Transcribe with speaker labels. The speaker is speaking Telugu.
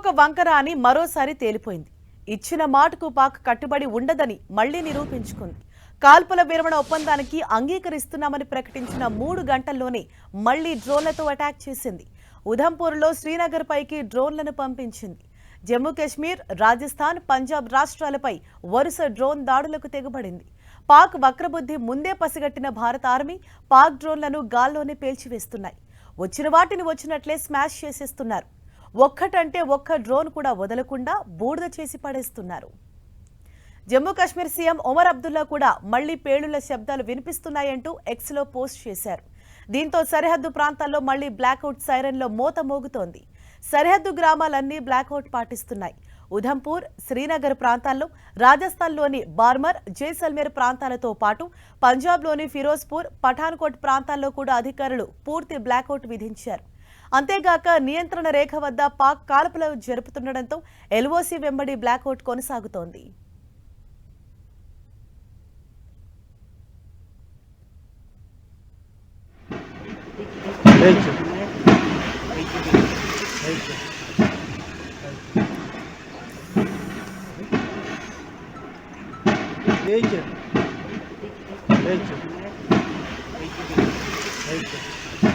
Speaker 1: ఒక వంకర అని మరోసారి తేలిపోయింది. ఇచ్చిన మాటకు పాక్ కట్టుబడి ఉండదని మళ్ళీ నిరూపించుకుంది. కాల్పుల విరమణ ఒప్పందానికి అంగీకరిస్తున్నామని ప్రకటించిన మూడు గంటల్లోనే మళ్ళీ డ్రోన్లతో అటాక్ చేసింది. ఉధంపూర్లో శ్రీనగర్ పైకి డ్రోన్లను పంపించింది. జమ్మూ కాశ్మీర్ రాజస్థాన్ పంజాబ్ రాష్ట్రాలపై వరుస డ్రోన్ దాడులకు తెగబడింది. పాక్ వక్రబుద్ధి ముందే పసిగట్టిన భారత ఆర్మీ పాక్ డ్రోన్లను గాల్లోనే పేల్చివేస్తున్నాయి. వచ్చిన వాటిని వచ్చినట్లే స్మాష్ చేసేస్తున్నారు. ఒక్కటంటే ఒక్క డ్రోన్ కూడా వదలకుండా బూడిద చేసి పడేస్తున్నారు. జమ్మూ కాశ్మీర్ సీఎం ఒమర్ అబ్దుల్లా కూడా మళ్ళీ పేలుళ్ళ శబ్దాలు వినిపిస్తున్నాయంటూ ఎక్స్లో పోస్ట్ చేశారు. దీంతో సరిహద్దు ప్రాంతాల్లో మళ్ళీ బ్లాక్అవుట్ సైరన్లో మోత మోగుతోంది. సరిహద్దు గ్రామాలన్నీ బ్లాక్అవుట్ పాటిస్తున్నాయి. ఉధంపూర్ శ్రీనగర్ ప్రాంతాల్లో రాజస్థాన్లోని బార్మర్ జైసల్మేర్ ప్రాంతాలతో పాటు పంజాబ్లోని ఫిరోజ్పూర్ పఠాన్కోట్ ప్రాంతాల్లో కూడా అధికారులు పూర్తి బ్లాక్అవుట్ విధించారు. అంతేగాక నియంత్రణ రేఖ వద్ద పాక్ కాల్పులు జరుపుతుండటంతో ఎల్ఓసి వెంబడి బ్లాక్అవుట్ కొనసాగుతోంది
Speaker 2: Thank you.